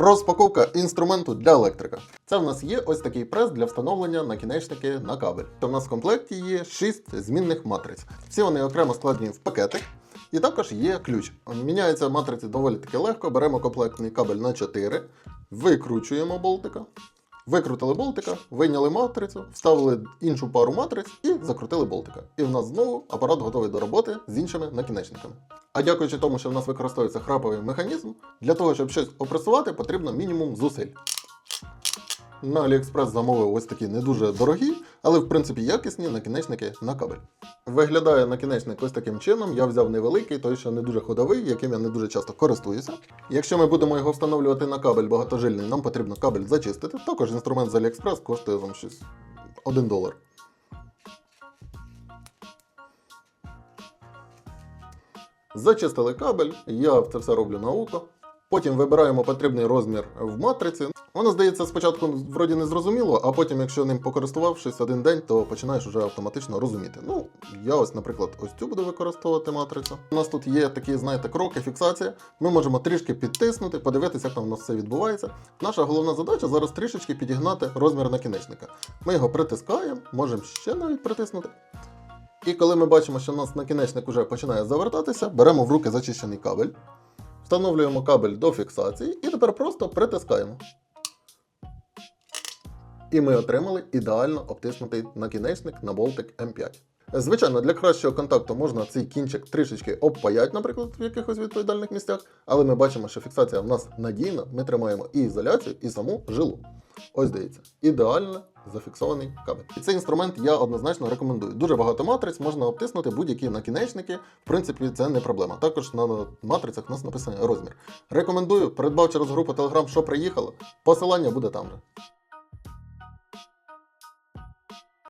Розпаковка інструменту для електрика. Це в нас є ось такий прес для встановлення накінечники на кабель. То в нас в комплекті є 6 змінних матриць. Всі вони окремо складені в пакетик. І також є ключ. Міняється матриці доволі таки легко. Беремо комплектний кабель на 4, викручуємо болтика. Викрутили болтика, вийняли матрицю, вставили іншу пару матриць і закрутили болтика. І в нас знову апарат готовий до роботи з іншими накінечниками. А дякуючи тому, що в нас використовується храповий механізм, для того, щоб щось опресувати, потрібно мінімум зусиль. На AliExpress замовив ось такі не дуже дорогі, але в принципі якісні накінечники на кабель. Виглядає накінечник ось таким чином. Я взяв невеликий, той що не дуже ходовий, яким я не дуже часто користуюся. Якщо ми будемо його встановлювати на кабель багатожильний, нам потрібно кабель зачистити. Також інструмент з AliExpress коштує вам щось 1 долар. Зачистили кабель, я це все роблю на око. Потім вибираємо потрібний розмір в матриці. Воно здається спочатку вроді не зрозуміло, а потім, якщо ним покористувавшись один день, то починаєш вже автоматично розуміти. Ну, я ось, наприклад, ось цю буду використовувати матрицю. У нас тут є такі, знаєте, кроки, фіксація. Ми можемо трішки підтиснути, подивитися, як там у нас все відбувається. Наша головна задача зараз трішечки підігнати розмір накінечника. Ми його притискаємо, можемо ще навіть притиснути. І коли ми бачимо, що у нас накінечник вже починає завертатися, беремо в руки зачищений кабель, встановлюємо кабель до фіксації і тепер просто притискаємо. І ми отримали ідеально обтиснутий накінечник на болтик М5. Звичайно, для кращого контакту можна цей кінчик трішечки обпаяти, наприклад, в якихось відповідальних місцях, але ми бачимо, що фіксація в нас надійна, ми тримаємо і ізоляцію, і саму жилу. Ось дивіться, ідеально зафіксований кабель. І цей інструмент я однозначно рекомендую. Дуже багато матриць, можна обтиснути будь-які накінечники. В принципі, це не проблема. Також на матрицях у нас написаний розмір. Рекомендую, передбав через групу Telegram, що приїхало. Посилання буде там же.